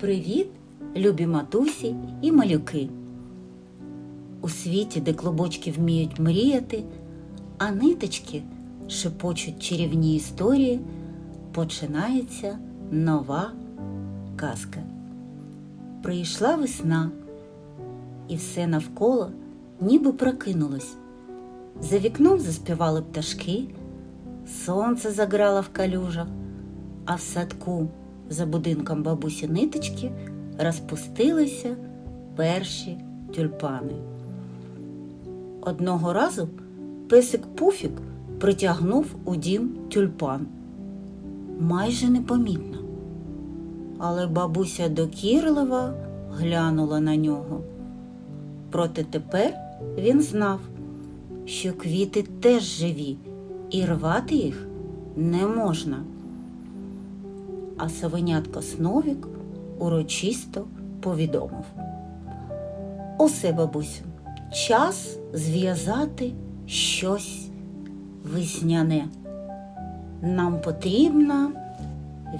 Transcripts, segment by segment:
Привіт, любі матусі і малюки. У світі, де клубочки вміють мріяти, а ниточки шепочуть чарівні історії, починається нова казка. Прийшла весна, і все навколо ніби прокинулось. За вікном заспівали пташки, сонце заграло в калюжах, а в садку за будинком бабусі ниточки розпустилися перші тюльпани. Одного разу песик Пуфік притягнув у дім тюльпан. Майже непомітно. Але бабуся докірлива глянула на нього. Проте тепер він знав, що квіти теж живі, і рвати їх не можна. А совенятко Сновік урочисто повідомив. Усе, бабусю, час зв'язати щось весняне. Нам потрібна,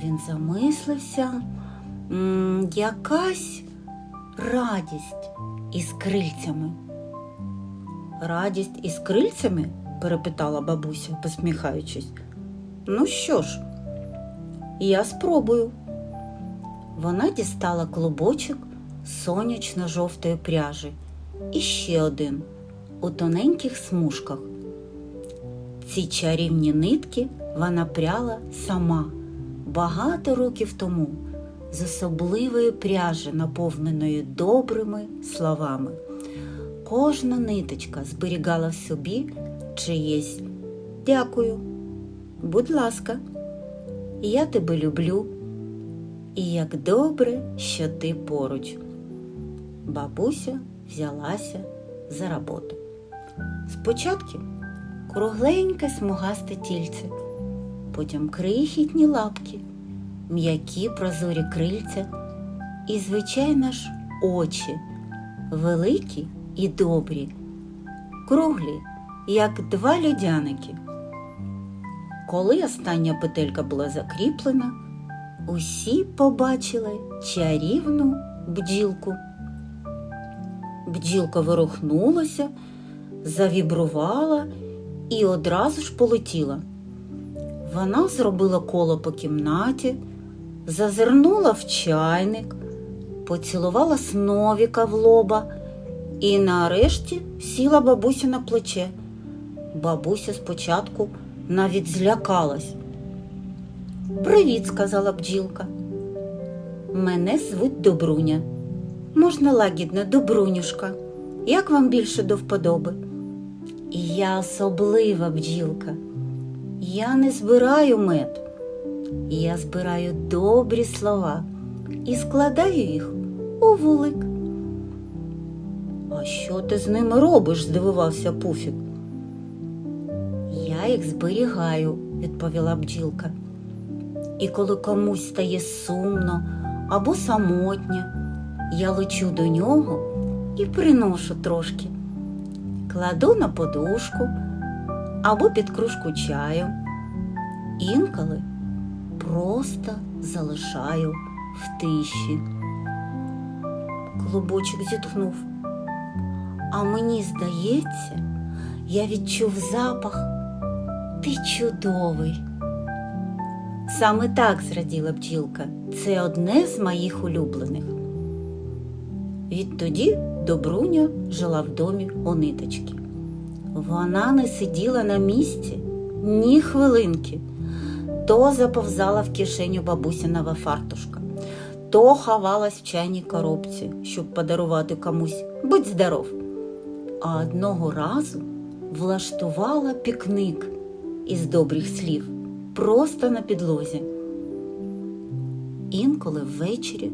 він замислився, якась радість із крильцями. Радість із крильцями? перепитала бабуся, посміхаючись. Ну що ж, я спробую. Вона дістала клубочок сонячно-жовтої пряжі і ще один у тоненьких смужках. Ці чарівні нитки вона пряла сама багато років тому з особливої пряжі, наповненої добрими словами. Кожна ниточка зберігала в собі чиєсь дякую, будь ласка, я тебе люблю. І як добре, що ти поруч. Бабуся взялася за роботу. Спочатку кругленьке смугасте тільце, потім крихітні лапки, м'які прозорі крильця і, звичайно ж, очі, великі і добрі, круглі, як два льодяники. Коли остання петелька була закріплена, усі побачили чарівну бджілку. Бджілка ворухнулася, завібрувала і одразу ж полетіла. Вона зробила коло по кімнаті, зазирнула в чайник, поцілувала сновіка в лоба і нарешті сіла бабуся на плече. Бабуся спочатку навіть злякалась. Привіт, сказала бджілка. Мене звуть Добруня. Можна лагідно, Добрунюшка. Як вам більше до вподоби? Я особлива бджілка. Я не збираю мед. Я збираю добрі слова і складаю їх у вулик. А що ти з ними робиш? здивувався Пуфік. Я їх зберігаю, відповіла бджілка. І коли комусь стає сумно або самотньо, я лечу до нього і приношу трошки, кладу на подушку або під кружку чаю. Інколи просто залишаю в тиші. Клубочок зітхнув. А мені здається, я відчув запах. Ти чудовий. Саме так зраділа бджілка. Це одне з моїх улюблених. Відтоді Добруня жила в домі у ниточки. Вона не сиділа на місці ні хвилинки, то заповзала в кишеню бабусиного фартушка, то ховалась в чайній коробці, щоб подарувати комусь будь здоров. А одного разу влаштувала пікник із добрих слів просто на підлозі. Інколи ввечері,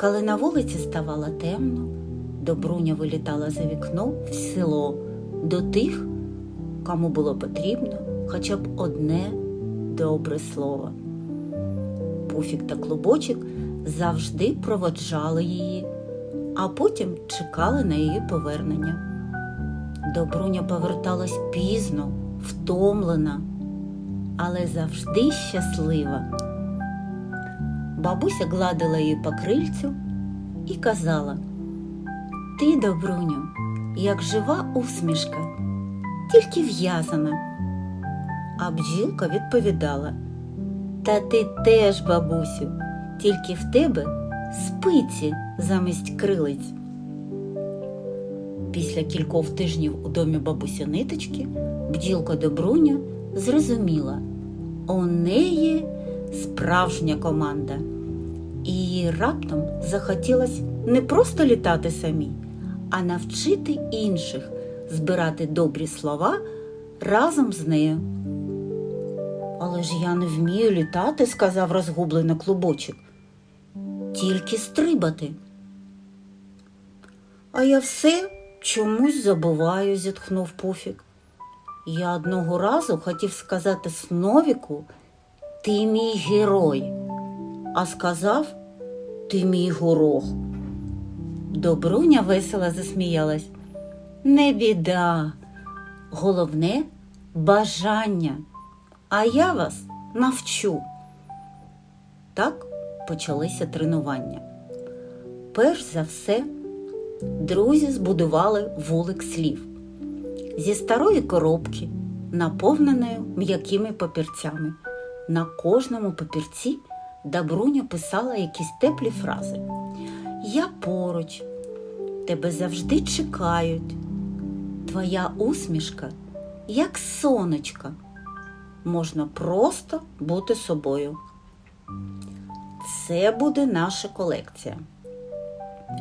коли на вулиці ставало темно, Добруня вилітала за вікно в село до тих, кому було потрібно хоча б одне добре слово. Пуфік та клубочок завжди проводжали її, а потім чекали на її повернення. Добруня поверталась пізно, втомлена, але завжди щаслива. Бабуся гладила її по крильцю і казала: Ти, добруню, як жива усмішка, тільки в'язана. А бджілка відповідала: Та ти теж, бабусю, тільки в тебе спиці замість крилиць. Після кількох тижнів у домі бабусі ниточки бджілка Добруня зрозуміла, у неї справжня команда, і їй раптом захотілось не просто літати самій, а навчити інших збирати добрі слова разом з нею. Але ж я не вмію літати, сказав розгублений клубочок. Тільки стрибати. А я все чомусь забуваю, зітхнув Пуфік. Я одного разу хотів сказати Сновіку, ти мій герой, а сказав ти мій горох. Добруня весело засміялась. Не біда. Головне бажання. А я вас навчу. Так почалися тренування. Перш за все, друзі збудували вулик слів зі старої коробки, наповненої м'якими папірцями. На кожному папірці Добруня писала якісь теплі фрази. Я поруч, тебе завжди чекають. Твоя усмішка, як сонечка. Можна просто бути собою. Це буде наша колекція.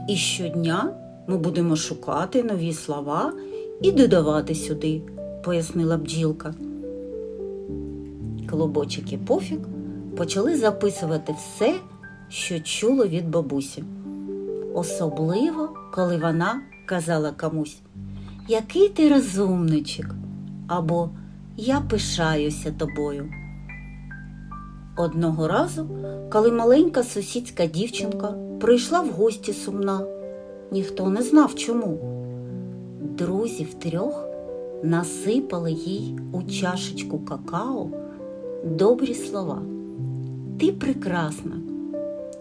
І щодня ми будемо шукати нові слова і додавати сюди, пояснила бджілка. Колобочик і пофіг почали записувати все, що чуло від бабусі. Особливо, коли вона казала комусь, який ти розумничок, або Я пишаюся тобою. Одного разу, коли маленька сусідська дівчинка прийшла в гості сумна, ніхто не знав чому. Друзі втрьох насипали їй у чашечку какао добрі слова. Ти прекрасна,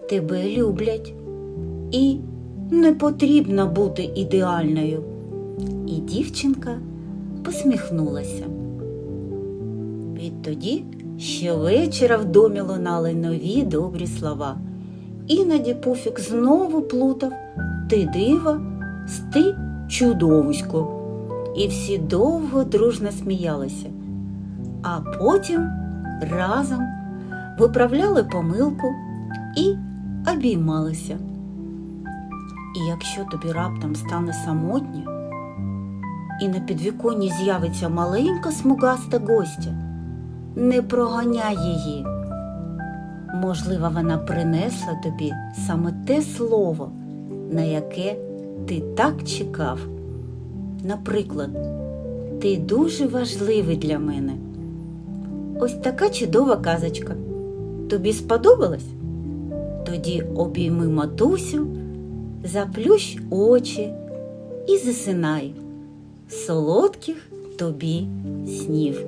тебе люблять, і не потрібно бути ідеальною. І дівчинка посміхнулася. Відтоді щовечора в домі лунали нові добрі слова. Іноді Пуфік знову плутав ти диво, з ти чудовисько. І всі довго дружно сміялися, а потім разом виправляли помилку і обіймалися. І якщо тобі раптом стане самотньо, і на підвіконні з'явиться маленька смугаста гостя, не проганяй її. Можливо, вона принесла тобі саме те слово, на яке ти так чекав. Наприклад, ти дуже важливий для мене. Ось така чудова казочка. Тобі сподобалась? Тоді обійми матусю, заплющ очі і засинай. Солодких тобі снів.